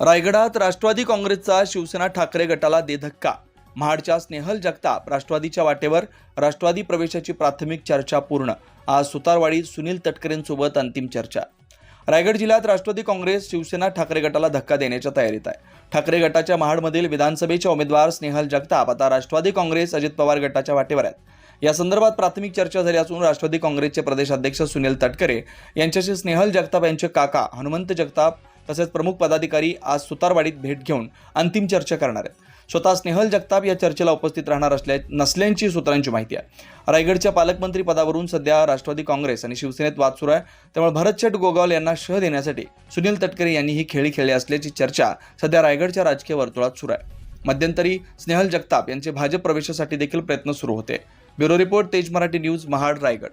रायगडात राष्ट्रवादी काँग्रेसचा शिवसेना ठाकरे गटाला दे धक्का महाडच्या स्नेहल जगताप राष्ट्रवादीच्या वाटेवर राष्ट्रवादी प्रवेशाची प्राथमिक चर्चा पूर्ण. आज सुतारवाडीत सुनील तटकरेंसोबत अंतिम चर्चा. रायगड जिल्ह्यात राष्ट्रवादी काँग्रेस शिवसेना ठाकरे गटाला धक्का देण्याच्या तयारीत आहे. ठाकरे गटाच्या महाडमधील विधानसभेच्या उमेदवार स्नेहल जगताप आता राष्ट्रवादी काँग्रेस अजित पवार गटाच्या वाटेवर आहेत. या संदर्भात प्राथमिक चर्चा झाली असून राष्ट्रवादी काँग्रेसचे प्रदेशाध्यक्ष सुनील तटकरे यांच्याशी स्नेहल जगताप यांचे काका हनुमंत जगताप तसेच प्रमुख पदाधिकारी आज सुतारवाडीत भेट घेऊन अंतिम चर्चा करणार आहेत. स्वतः स्नेहल जगताप या चर्चेला उपस्थित राहणार असल्या नसल्याची सूत्रांची माहिती आहे. रायगडच्या पालकमंत्री पदावरून सध्या राष्ट्रवादी काँग्रेस आणि शिवसेनेत वाद सुरू आहे. त्यामुळे भरतशेठ गोगावल यांना शह देण्यासाठी सुनील तटकरे यांनी ही खेळी खेळली असल्याची चर्चा सध्या रायगडच्या राजकीय वर्तुळात सुरू आहे. मध्यंतरी स्नेहल जगताप यांचे भाजप प्रवेशासाठी देखील प्रयत्न सुरू होते. ब्युरो रिपोर्ट तेज मराठी न्यूज महाड रायगड.